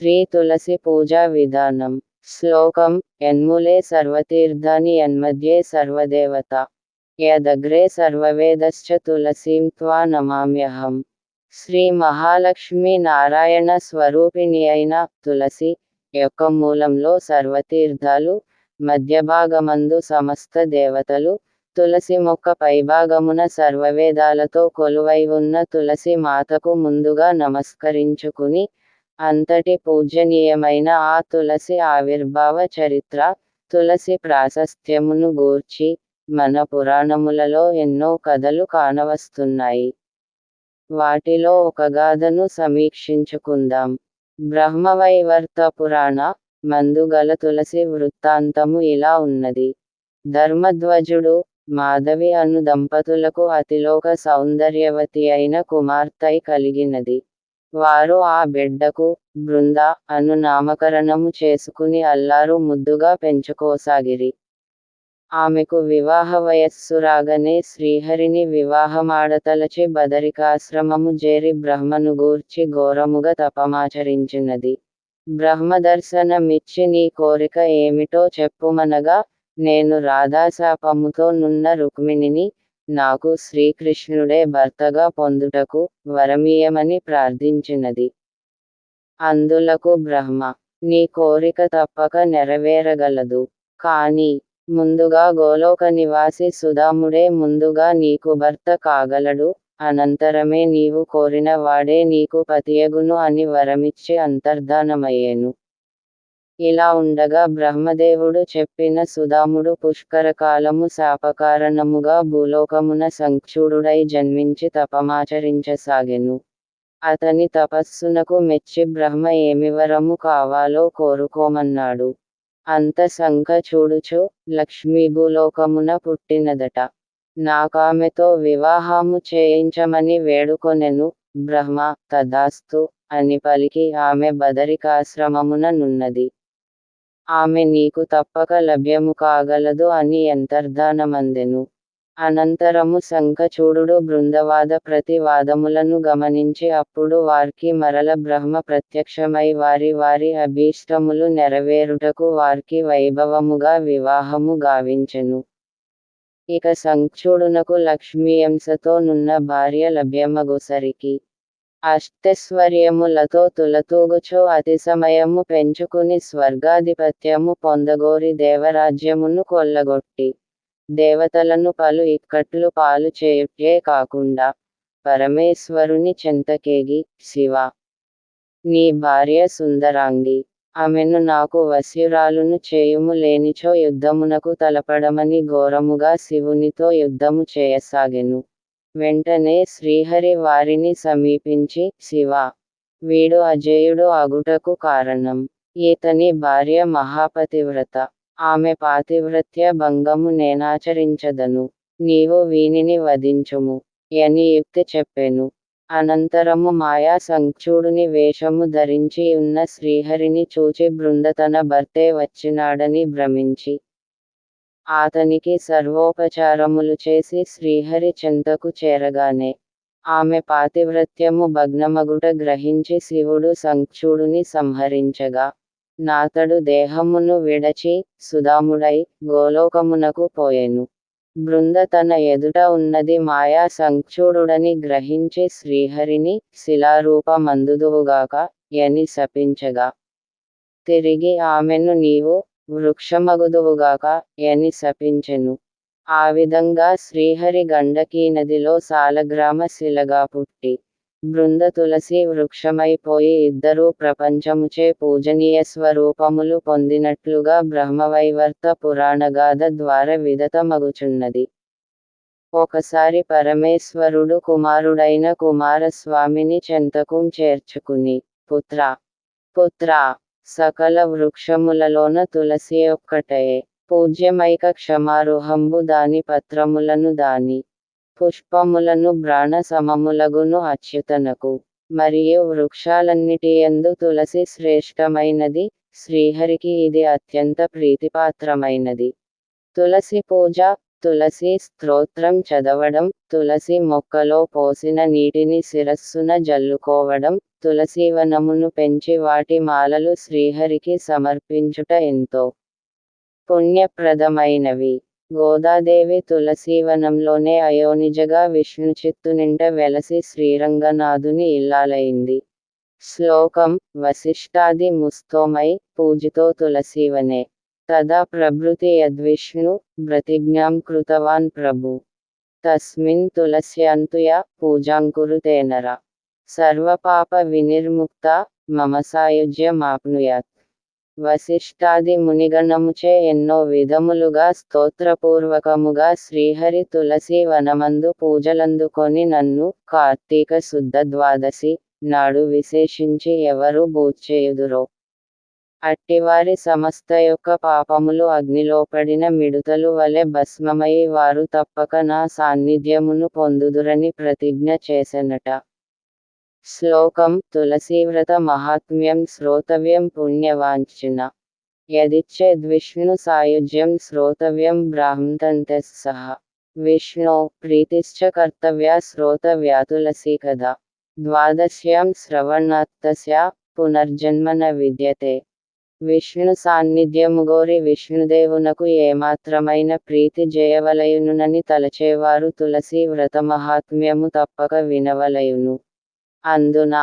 శ్రీ తులసి పూజా విధానం. శ్లోకం యన్ములే సర్వతీర్థాని యన్మధ్యే సర్వదేవత. యదగ్రే సర్వవేదశ్చ తులసీం త్వా నమామ్యహం. శ్రీ మహాలక్ష్మి నారాయణ స్వరూపిణి అయిన తులసి యొక్క మూలంలో సర్వతీర్థాలు మధ్యభాగమందు సమస్త దేవతలు తులసి మొక్క పైభాగమున సర్వవేదాలతో కొలువై ఉన్న తులసి మాతకు ముందుగా నమస్కరించుకుని అంతటి పూజనీయమైన ఆ తులసి ఆవిర్భావ చరిత్ర తులసి ప్రాశస్త్యమును గూర్చి మన పురాణములలో ఎన్నో కథలు కానవస్తున్నాయి. వాటిలో ఒక గాథను సమీక్షించుకుందాం. బ్రహ్మవైవర్త పురాణ మందుగల తులసి వృత్తాంతము ఇలా ఉన్నది. ధర్మధ్వజుడు మాధవి అను దంపతులకు అతిలోక సౌందర్యవతి అయిన కుమార్తె కలిగినది. వారు ఆ బిడ్డకు బృంద అను నామకరణము చేసుకుని అల్లారు ముద్దుగా పెంచుకోసాగిరి. ఆమెకు వివాహ వయస్సు రాగానే శ్రీహరిని వివాహమాడతలచి బదరికాశ్రమము చేరి బ్రహ్మను గూర్చి ఘోరముగా తపమాచరించినది. బ్రహ్మదర్శనమిచ్చి నీ కోరిక ఏమిటో చెప్పుమనగా నేను రాధాశాపముతో నున్న రుక్మిణిని నాకు శ్రీకృష్ణుడే భర్తగా పొందుటకు వరమీయమని ప్రార్థించినది. అందులకు బ్రహ్మ నీ కోరిక తప్పక నెరవేరగలదు. కాని ముందుగా గోలోక నివాసి సుధాముడే ముందుగా నీకు భర్త కాగలడు. అనంతరమే నీవు కోరిన వాడే నీకు పతియగును అని వరమిచ్చి అంతర్ధానమయ్యేను. ఇలా ఉండగా బ్రహ్మదేవుడు చెప్పిన సుధాముడు పుష్కరకాలము శాపకారణముగా భూలోకమున సంక్షుడుడై జన్మించి తపమాచరించసాగెను. అతని తపస్సునకు మెచ్చి బ్రహ్మ ఏమివరము కావాలో కోరుకోమన్నాడు. అంత శంఖ చూడుచు లక్ష్మీ భూలోకమున పుట్టినదట. నాకామెతో వివాహము చేయించమని వేడుకొనెను బ్రహ్మ తదాస్తు అని పలికి ఆమె బదరికాశ్రమమున నున్నది. ఆమె నీకు తప్పక లభ్యము కాగలదు అని అంతర్ధానమందెను. అనంతరము శంఖచూడు బృందవాద ప్రతివాదములను గమనించి అప్పుడు వారికి మరల బ్రహ్మ ప్రత్యక్షమై వారి వారి అభీష్టములు నెరవేరుటకు వారికి వైభవముగా వివాహము గావించెను. ఇక సంక్షుడునకు లక్ష్మీయంసతో నున్న భార్య లభ్యమగుసరికి అష్టైశ్వర్యములతో తులతూగుచో అతి సమయము పెంచుకుని స్వర్గాధిపత్యము పొందగోరి దేవరాజ్యమును కొల్లగొట్టి దేవతలను పలు ఇక్కట్లు పాలు చేయుటే కాకుండా పరమేశ్వరుని చెంతకేగి శివ. నీ భార్య సుందరాంగి ఆమెను నాకు వశ్యురాలును చేయుము లేనిచో యుద్ధమునకు తలపడమని ఘోరముగా శివునితో యుద్ధము చేయసాగెను. వెంటనే శ్రీహరి వారిని సమీపించి శివ! వీడు అజేయుడు అగుటకు కారణం. ఈతని భార్య మహాపతివ్రత. ఆమె పాతివ్రత్య భంగము నేనాచరించదను. నీవు వీనిని వధించుము. అని యుక్తి చెప్పెను. అనంతరము మాయా సంక్షుడుని వేషము ధరించి ఉన్న శ్రీహరిని చూచి బృంద తన భర్తే వచ్చినాడని భ్రమించి అతనికి సర్వోపచారములు చేసి శ్రీహరి చెంతకు చేరగానే ఆమె పాతివ్రత్యము భగ్నమగుట గ్రహించి శివుడు సంక్షుడుని సంహరించగా నాతడు దేహమును విడచి సుధాముడై గోలోకమునకు పోయెను. బృంద తన ఎదుట ఉన్నది మాయా సంక్షుడుడని గ్రహించి శ్రీహరిని శిలారూపమందుదువుగాక అని శపించగా తిరిగి ఆమెను నీవు వృక్షమగుదువుగాక అని శపించెను. ఆ విధంగా శ్రీహరి గండకీ నదిలో సాలగ్రామ శిలగా పుట్టి బృంద తులసి వృక్షమైపోయి ఇద్దరూ ప్రపంచముచే పూజనీయ స్వరూపములు పొందినట్లుగా బ్రహ్మవైవర్త పురాణగాథ ద్వారా విదతమగుచున్నది. ఒకసారి పరమేశ్వరుడు కుమారుడైన కుమారస్వామిని చెంతకుం చేర్చుకుని పుత్ర పుత్ర సకల వృక్షములలోన తులసి ఒక్కటయే పూజ్యమైక క్షమారుహంబు దాని పత్రములను దాని పుష్పములను బ్రాణ సమములగును అచ్యుతనకు. మరియు వృక్షాలన్నిటియందు తులసి శ్రేష్టమైనది శ్రీహరికి ఇది అత్యంత ప్రీతిపాత్రమైనది. తులసి పూజ తులసి స్తోత్రం చదవడం తులసి మొక్కలో పోసిన నీటిని శిరస్సున జల్లుకోవడం తులసీవనమును పెంచి వాటి మాలలు శ్రీహరికి సమర్పించుట ఎంతో పుణ్యప్రదమైనవి. గోదాదేవి తులసీవనంలోనే అయోనిజగా విష్ణుచిత్తునింట వెలసి శ్రీరంగనాథుని ఇల్లాలైంది. శ్లోకం వశిష్టాది ముస్తోమై పూజితో తులసీవనే తదా ప్రభృతి యద్విష్ణు ప్రతిజ్ఞాం కృతవాన్ ప్రభు. తస్మిన్ తులస్యాంతుయ పూజాంకురుతేనర సర్వపాప వినిర్ముక్త మమ సాయుజ్యమాప్నుయాత్ వశిష్టాది మునిగణముచే ఎన్నో విధములుగా స్తోత్రపూర్వకముగా శ్రీహరి తులసి వనమందు పూజలందుకొని నన్ను కార్తీక శుద్ధ ద్వాదశి నాడు విశేషించి ఎవరు బూచేయుదురో అట్టివారి సమస్త యొక్క పాపములు అగ్నిలోపడిన మిడుతలు వలె భస్మమై వారు తప్పక నా సాన్నిధ్యమును పొందుదురని ప్రతిజ్ఞ చేసెనట. శ్లోకం తులసీవ్రత మహాత్మ్యం శ్రోతవ్యం పుణ్యవాంఛన. యదిచ్చేద్విష్ణు సాయుజ్యం శ్రోతవ్యం బ్రాహ్మతంతే సహ విష్ణో ప్రీతిశ్చ కర్తవ్య శ్రోతవ్యా తులసీ కదా ద్వాదశ్యాం శ్రవణాత్తస్య పునర్జన్మన విద్యతే. విష్ణు సాన్నిధ్యము గోరి విష్ణుదేవునకు ఏమాత్రమైన ప్రీతి జయవలయునునని తలచేవారు తులసి వ్రత మహాత్మ్యము తప్పక వినవలయును. అందున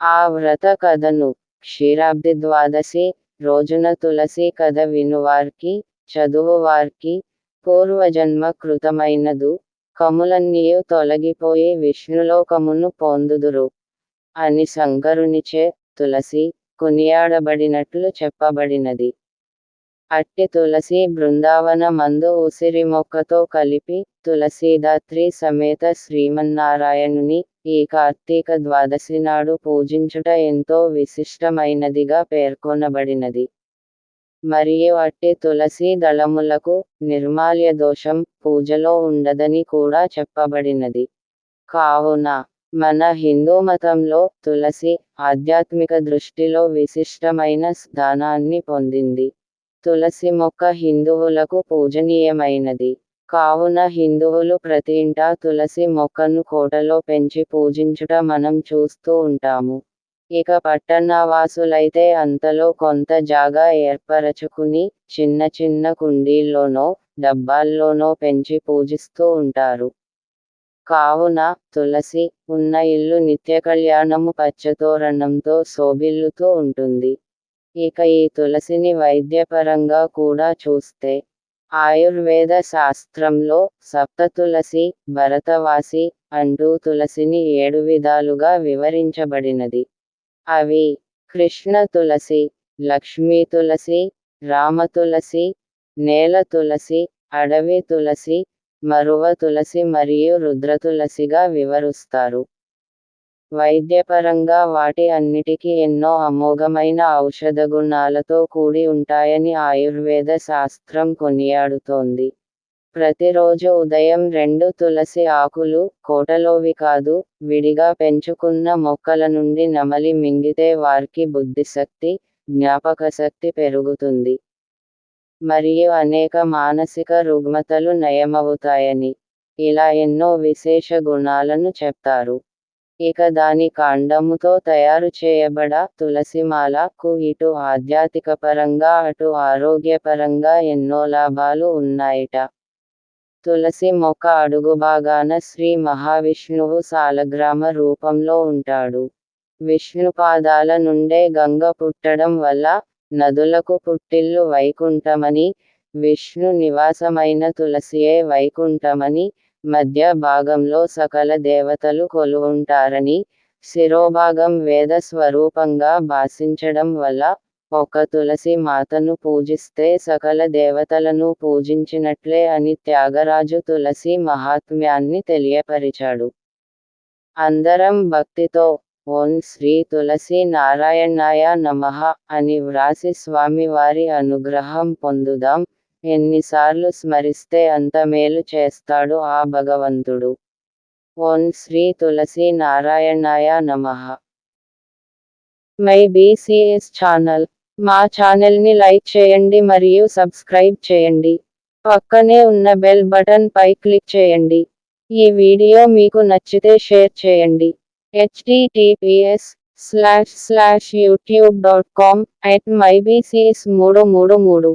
ఆ వ్రత కథను క్షీరాబ్ది ద్వాదశి రోజున తులసి కథ వినువార్కి చదువువార్కి పూర్వజన్మ కృతమైనదు. కములన్నీయు తొలగిపోయి విష్ణులోకమును పొందుదురు. అని శంకరునిచే తులసి కొనియాడబడినట్లు చెప్పబడినది. అట్టి తులసి బృందావన మందు ఉసిరి మొక్కతో కలిపి తులసీదాత్రి సమేత శ్రీమన్నారాయణుని ఈ కార్తీక ద్వాదశి నాడు పూజించుట ఎంతో విశిష్టమైనదిగా పేర్కొనబడినది. మరియు అట్టి తులసి దళములకు నిర్మాల్య దోషం పూజలో ఉండదని కూడా చెప్పబడినది. కావున మన హిందూ మతంలో తులసి ఆధ్యాత్మిక దృష్టిలో విశిష్టమైన స్థానాన్ని పొందింది. తులసి మొక్క హిందువులకు పూజనీయమైనది. కావున హిందువులు ప్రతి ఇంటా తులసి మొక్కను కోటలో పెంచి పూజించుట మనం చూస్తూ ఉంటాము. ఇక పట్టణవాసులైతే అంతలో కొంత జాగా ఏర్పరచుకుని చిన్న చిన్న కుండీల్లోనో డబ్బాల్లోనో పెంచి పూజిస్తూ ఉంటారు. కావున తులసి ఉన్న ఇల్లు నిత్య కళ్యాణము పచ్చతోరణంతో శోభిల్లుతూ ఉంటుంది. ఇక ఈ తులసిని వైద్యపరంగా కూడా చూస్తే ఆయుర్వేద శాస్త్రంలో సప్త తులసి భరతవాసి అంటూ తులసిని ఏడు విధాలుగా వివరించబడినది. అవి కృష్ణ తులసి లక్ష్మీ తులసి రామ తులసి నేల తులసి అడవి తులసి మరువ తులసి మరియు రుద్ర తులసిగా వివరుస్తారు. వైద్యపరంగా వాటి అన్నిటికీ ఎన్నో అమోఘమైన ఔషధ గుణాలతో కూడి ఉంటాయని ఆయుర్వేద శాస్త్రం కొనియాడుతోంది. ప్రతిరోజు ఉదయం రెండు తులసి ఆకులు కోటలోవి కాదు విడిగా పెంచుకున్న మొక్కల నుండి నమలి మింగితే వారికి బుద్ధిశక్తి జ్ఞాపకశక్తి పెరుగుతుంది. మరియు అనేక మానసిక రుగ్మతలు నయమవుతాయని ఇలా ఎన్నో విశేష గుణాలను చెప్తారు. ఇక దాని కాండముతో తయారు చేయబడ తులసిమాలకు ఇటు ఆధ్యాత్మికపరంగా అటు ఆరోగ్యపరంగా ఎన్నో లాభాలు ఉన్నాయిట. తులసి మొక్క అడుగు భాగాన శ్రీ మహావిష్ణువు సాలగ్రామ రూపంలో ఉంటాడు. విష్ణుపాదాల నుండే గంగ పుట్టడం వల్ల నదులకు పుట్టిల్లు వైకుంఠమని విష్ణు నివాసమైన తులసియే వైకుంఠమని మధ్య భాగంలో సకల దేవతలు కొలువుంటారని శిరోభాగం వేద స్వరూపంగా భాషించడం వల్ల ఒక తులసి మాతను పూజిస్తే సకల దేవతలను పూజించినట్లే అని త్యాగరాజు తులసి మహాత్మ్యాన్ని తెలియపరిచాడు. అందరం భక్తితో ఓం శ్రీ తులసి నారాయణాయ నమ అని వ్రాసి స్వామివారి అనుగ్రహం పొందుదాం. ఎన్నిసార్లు స్మరిస్తే అంత మేలు చేస్తాడు ఆ భగవంతుడు. ఓం శ్రీ తులసి నారాయణాయ నమ. My BCS channel. మా ఛానల్ని లైక్ చేయండి మరియు సబ్స్క్రైబ్ చేయండి. పక్కనే ఉన్న బెల్ బటన్ పై క్లిక్ చేయండి. ఈ వీడియో మీకు నచ్చితే షేర్ చేయండి. HTTPS slash slash YouTube dot com at మైబీసీఎస్ మూడు మూడు మూడు